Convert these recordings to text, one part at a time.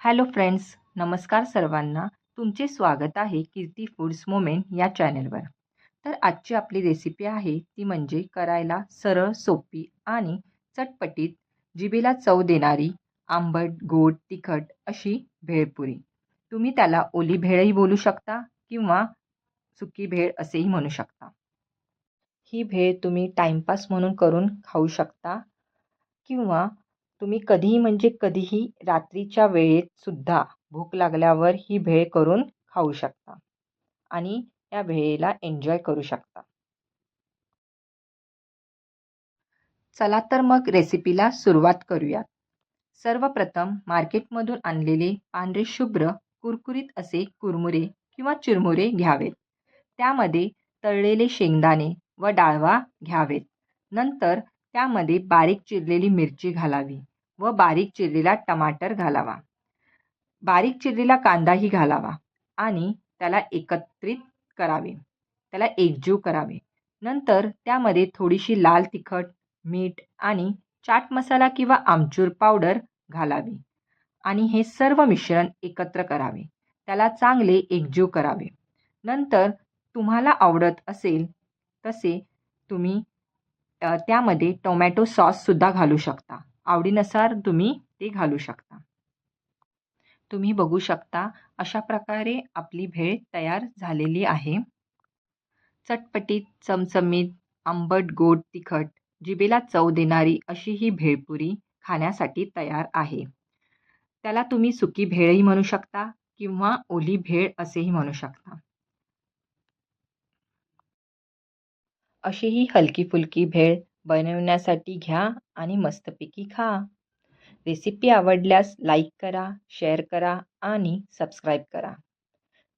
Hello friends नमस्कार सर्वांना. तुमचे स्वागत आहे कीर्ती फूड्स मोमेंट या चॅनलवर. तर आजची आपली रेसिपी आहे ती म्हणजे करायला सरळ सोपी आणि चटपटीत जिभेला चव देणारी आंबट गोड तिखट अशी भेळपुरी तुम्ही त्याला ओली भेळही बोलू शकता किंवा सुकी भेळ असेही म्हणू शकता. ही भेळ तुम्ही टाईमपास म्हणून करून खाऊ शकता किंवा तुम्ही कधीही म्हणजे कधीही रात्रीच्या वेळेत सुद्धा भूक लागल्यावर ही भेळ करून खाऊ शकता आणि या भेळेला एन्जॉय करू शकता. चला तर मग रेसिपीला सुरुवात करूयात. सर्वप्रथम मार्केटमधून आणलेले पांढरे शुभ्र कुरकुरीत असे कुरमुरे किंवा चिरमुरे घ्यावेत. त्यामध्ये तळलेले शेंगदाणे व डाळवा घ्यावेत. नंतर त्यामध्ये बारीक चिरलेली मिरची घालावी. व बारीक चिरलेला टमाटर घालावा. बारीक चिरलेला कांदाही घालावा आणि त्याला एकत्रित करावे. त्याला एकजीव करावे. नंतर त्यामध्ये थोडीशी लाल तिखट मीठ आणि चाट मसाला किंवा आमचूर पावडर घालावी आणि हे सर्व मिश्रण एकत्र करावे. त्याला चांगले एकजीव करावे. नंतर तुम्हाला आवडत असेल तसे तुम्ही त्यामध्ये टोमॅटो सॉससुद्धा घालू शकता. आवडीनुसार तुम्ही ते घालू शकता. तुम्ही बघू शकता अशा प्रकारे आपली भेळ तयार झालेली आहे. चटपटीत चमचमीत आंबट गोड तिखट जिबेला चव देणारी अशी ही भेळपुरी खाण्यासाठी तयार आहे. त्याला तुम्ही सुकी भेळही म्हणू शकता किंवा ओली भेळ असेही म्हणू शकता. अशी ही हलकी फुलकी भेळ बनवण्यासाठी घ्या आणि मस्तपैकी खा. रेसिपी आवडल्यास लाईक करा शेअर करा आणि सबस्क्राईब करा.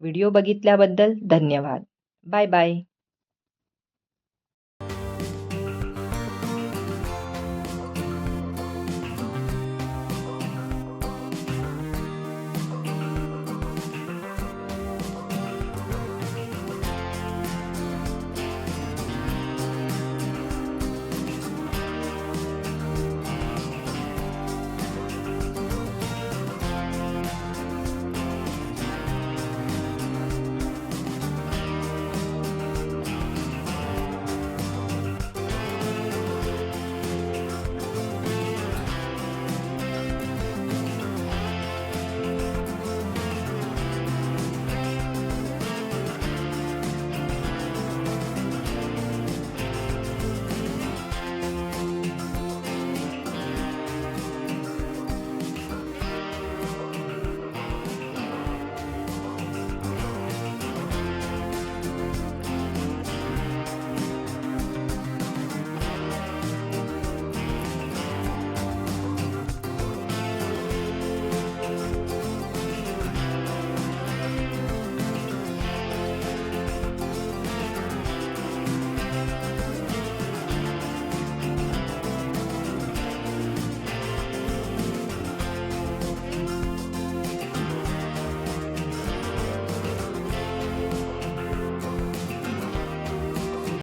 व्हिडिओ बघितल्याबद्दल धन्यवाद. Bye bye